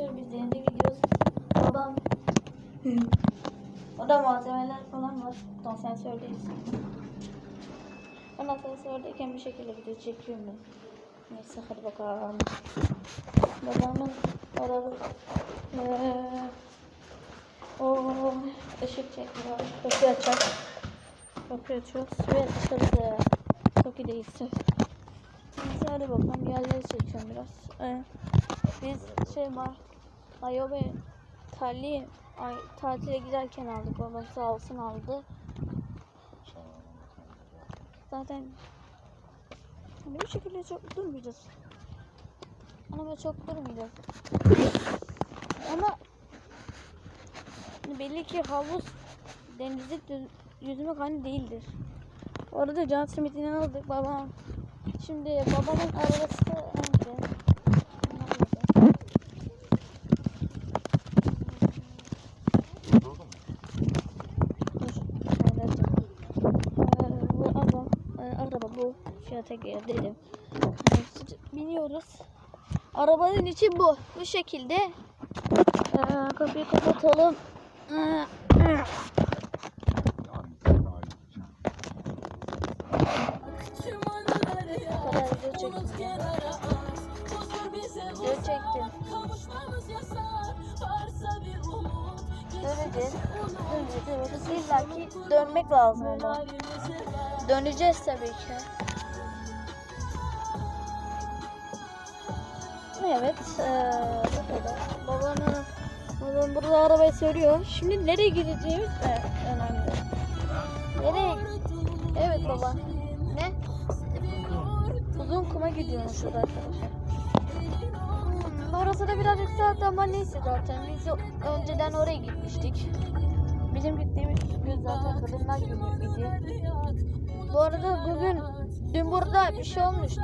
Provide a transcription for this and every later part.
arkadaşlar biz denize gidiyoruz. Babam Orada malzemeler falan var. Asansördeyiz. Ben asansördeyken bir şekilde video çekiyorum ben. Neyse hadi bakalım. Babamın orada eee o ışık çekiyor. Kapıyı açar. Kapıyı açıyoruz ve dışarıda değilse. Neyse hadi bakalım yerleri çekiyorum biraz. Ee, biz şey var. Ayobe Tali ay, tatile giderken aldık. Babam sağ olsun aldı. Zaten hani bir şekilde çok durmayacağız. Ama çok durmayacağız. Ama belli ki havuz denizde düz- yüzmek hani değildir. Orada can simitini aldık babam. Şimdi babamın arabası önce. Bu araba, e, araba bu. Fiyata dedim. Biniyoruz. Arabanın içi bu. Bu şekilde. Ee, kapıyı kapatalım. Ee. Döneceğiz. Döneceğiz. Evet. İlla ki dönmek lazım ama. Döneceğiz tabii ki. Evet. Eee bu kadar. Babamın babam burada arabayı sürüyor. Şimdi nereye gideceğimiz de önemli. Nereye? Evet baba. Ne? Uzun kuma gidiyormuş burada arkadaşlar. Hmm, orası da birazcık saat ama neyse zaten. Biz önceden oraya gitmiştik. Bizim gittiğimiz gün zaten kadınlar günüydü. Bu arada bugün, dün burada bir şey olmuştu.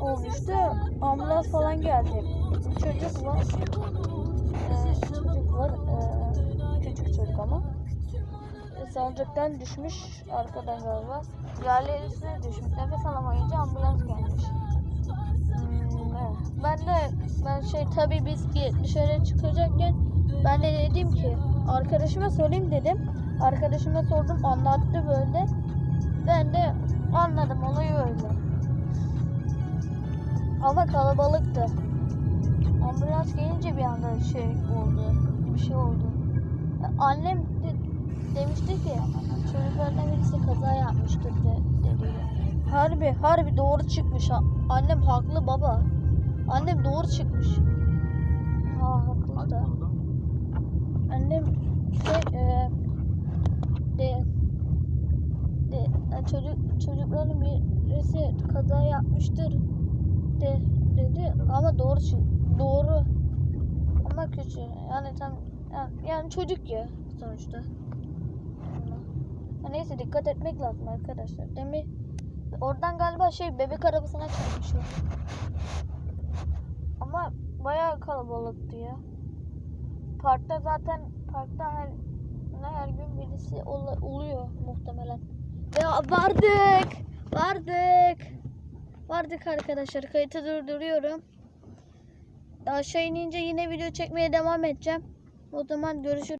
Olmuştu. Ambulans falan geldi. Bir çocuk var. Ee, çocuk var. Ee, küçük çocuk ama. Ee, Sancaktan düşmüş arkadan galiba. Yerlerin üstüne düşmüş. Nefes alamayınca ambulans gelmiş. Hmm. Ben de ben şey tabii biz dışarı çıkacakken ben de dedim ki arkadaşıma sorayım dedim. Arkadaşıma sordum anlattı böyle. Ben de anladım olayı öyle. Ama kalabalıktı. Ambulans gelince bir anda şey oldu. Bir şey oldu. Annem de, demişti ki çocuklardan birisi kaza yapmıştır de, dedi. Harbi, harbi doğru çıkmış. Annem haklı baba. Annem doğru çıkmış. Ha haklı da. Annem şey e, de, de e, çocuk çocukların birisi kaza yapmıştır de dedi ama doğru doğru ama küçük yani tam yani, çocuk ya sonuçta. Ha, neyse dikkat etmek lazım arkadaşlar. Demin oradan galiba şey bebek arabasına çarpmışlar. Ama bayağı kalabalıktı ya. Parkta zaten parkta her her gün birisi ol- oluyor muhtemelen. Ve vardık. Vardık. Vardık arkadaşlar. Kayıtı durduruyorum. Aşağı inince yine video çekmeye devam edeceğim. O zaman görüşürüz.